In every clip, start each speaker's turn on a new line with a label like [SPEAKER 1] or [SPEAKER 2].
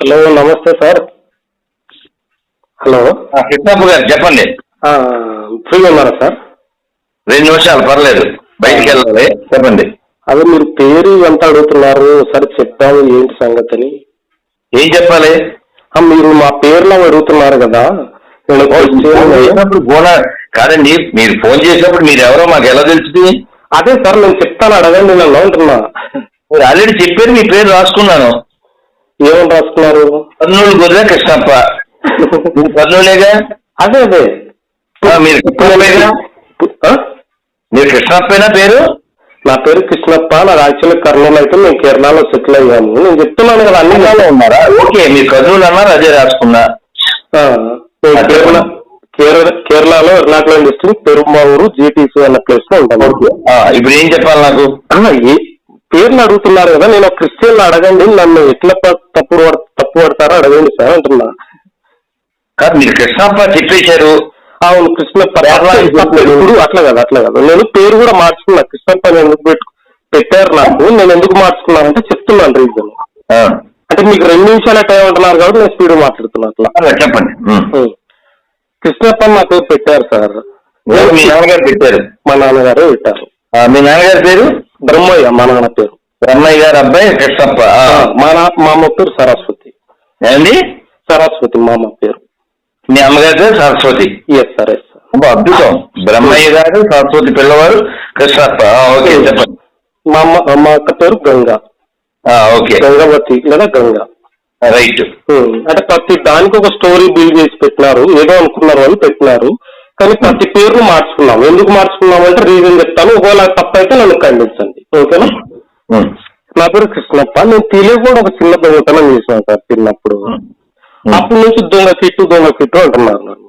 [SPEAKER 1] Hello నమస్తే sir. Hello.
[SPEAKER 2] Krishnappa గారు చెప్పండి.
[SPEAKER 1] ఫ్రీగా ఉన్నారా సార్?
[SPEAKER 2] రెండు నిమిషాలు పర్లేదు. బయటికి వెళ్ళాలి. చెప్పండి.
[SPEAKER 1] అదే మీరు పేరు ఎంత అడుగుతున్నారు? సరే చెప్తాము ఏంటి సంగతిని?
[SPEAKER 2] ఏం చెప్పాలి?
[SPEAKER 1] మీరు మా పేర్లు అడుగుతున్నారు కదా. నేను
[SPEAKER 2] చేసినప్పుడు ఫోన్ కాదండి మీరు ఫోన్ చేసినప్పుడు మీరు ఎవరో మాకు ఎలా తెలుస్తుంది?
[SPEAKER 1] అదే సార్ నేను చెప్తాను అడగండి నన్ను అంటున్నా
[SPEAKER 2] మీరు ఆల్రెడీ చెప్పారు మీ పేరు రాసుకున్నాను.
[SPEAKER 1] ఏమని రాసుకున్నారు
[SPEAKER 2] కర్నూలు గొర్రె కృష్ణప్ప. కర్నూలేగా
[SPEAKER 1] అదే అదే.
[SPEAKER 2] మీరు? మీరు కృష్ణప్పేనా పేరు?
[SPEAKER 1] నా పేరు కృష్ణప్ప నాది యాక్చువల్లీ కర్నూలు అయితే మేము కేరళలో సెటిల్ అయ్యాము. నేను చెప్తున్నాను కదా అన్ని
[SPEAKER 2] ఉన్నారా? ఓకే మీరు కర్నూలు అన్నారు అదే రాసుకున్నా.
[SPEAKER 1] నేను కేరళ కేరళ కేరళలో ఎర్నాకుళం డిస్ట్రిక్ట్ పెరుమావూరు జీటీసీ అన్న ప్లేస్లో ఉంటాను.
[SPEAKER 2] ఇప్పుడు ఏం చెప్పాలి నాకు?
[SPEAKER 1] పేర్లు అడుగుతున్నారు కదా నేను ఒక క్రిస్టియన్ అడగండి నన్ను ఎట్లా తప్పు తప్పు పడతారో అడగండి సార్ అంటున్నా.
[SPEAKER 2] కాదు మీరు కృష్ణప్ప చెప్పేశారు.
[SPEAKER 1] అవును కృష్ణప్ప ఇప్పుడు అట్లా కదా అట్లా కదా. నేను పేరు కూడా మార్చుకున్నా. కృష్ణప్ప అని ఎందుకు పెట్టు పెట్టారు నాకు. నేను ఎందుకు మార్చుకున్నానంటే చెప్తున్నాను రీజన్ అంటే మీకు రెండు నిమిషాల టైం అంటున్నారు కాబట్టి నేను స్పీడ్ మాట్లాడుతున్నా అట్లా.
[SPEAKER 2] చెప్పండి.
[SPEAKER 1] కృష్ణప్ప నా పేరు పెట్టారు సార్.
[SPEAKER 2] మీ నాన్నగారు పెట్టారు.
[SPEAKER 1] మా నాన్నగారే పెట్టారు.
[SPEAKER 2] మీ నాన్నగారి పేరు?
[SPEAKER 1] బ్రహ్మయ్య మా నాన్న పేరు.
[SPEAKER 2] బ్రహ్మయ్య గారు అబ్బాయి కృష్ణప్ప.
[SPEAKER 1] మా నా మా అమ్మ పేరు సరస్వతి.
[SPEAKER 2] ఏండి
[SPEAKER 1] సరస్వతి మా అమ్మ పేరు.
[SPEAKER 2] మీ అమ్మగారి పేరు Saraswati?
[SPEAKER 1] Yes sir yes sir
[SPEAKER 2] అబ్బా, అద్భుతం. బ్రహ్మయ్య గారు సరస్వతి పిల్లవారు కృష్ణప్ప. ఆ, ఓకే చెప్పండి.
[SPEAKER 1] మా అమ్మ మా అక్క పేరు గంగా.
[SPEAKER 2] ఆ, ఓకే.
[SPEAKER 1] గంగావతి లేదా గంగా.
[SPEAKER 2] రైట్.
[SPEAKER 1] అంటే ప్రతి దానికి ఒక స్టోరీ బిల్డ్ చేసి పెట్టినారు ఏదో అనుకున్నారు వాళ్ళు పెట్టినారు కానీ ప్రతి పేరును మార్చుకున్నాం ఎందుకు మార్చుకున్నాం అంటే రీజన్ చెప్తాను. ఒకవేళ తప్పు అయితే నన్ను ఖండించండి. ఓకేనా. నా పేరు కృష్ణప్ప. నేను తెలియకుండా ఒక చిన్న దొంగతనం చేశాను సార్ చిన్నప్పుడు. అప్పటి నుంచి దొంగ కిట్టు దొంగ కిట్టు అంటున్నారు నన్ను.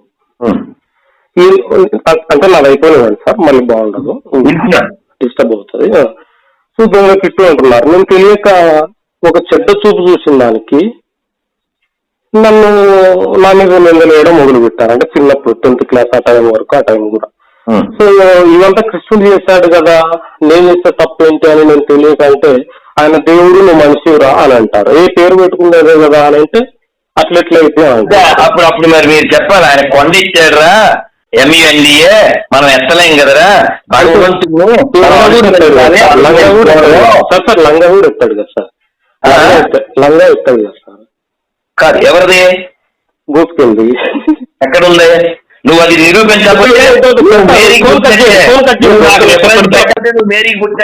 [SPEAKER 1] అంటే నాది అయిపోలేదండి సార్ మళ్ళీ బాగుండదు. డిస్టర్బ్ అవుతుంది. సో దొంగ కిట్టు అంటున్నారు. నేను తెలియక ఒక చెడ్డ చూపు చూసిన దానికి నన్ను నా మీద నిందలు వేయడం మొదలు పెట్టారు అంటే చిన్నప్పుడు టెన్త్ క్లాస్ ఆ టైం వరకు ఆ టైం కూడా. సో ఇవంతా కృష్ణుడు చేశాడు కదా నేను చేస్తే తప్పు ఏంటి అని నేను తెలియక అంటే ఆయన దేవుడు నువ్వు మనిషిరా అని అంటారు. ఏ పేరు పెట్టుకునేదే కదా అని అంటే అట్లెట్లయితే.
[SPEAKER 2] అప్పుడు అప్పుడు మరి మీరు చెప్పాలి ఆయన కొండ ఇచ్చాడురా. ఎంఈఎన్డిఏ మనం ఎత్తలేం కదరా. భగవంతుడు
[SPEAKER 1] లంగా కూడా ఎత్తాడు కదా సార్. సార్ లంగా కూడా ఎత్తాడు కదా సార్. లంగా ఎత్తాడు- కదా సార్.
[SPEAKER 2] కాదు ఎవరిది?
[SPEAKER 1] గోసుకెళ్ళి
[SPEAKER 2] ఎక్కడుంది? నువ్వు అది నిరూపించకపోతే పెట్టకపోతే నువ్వు మేరీ గుడ్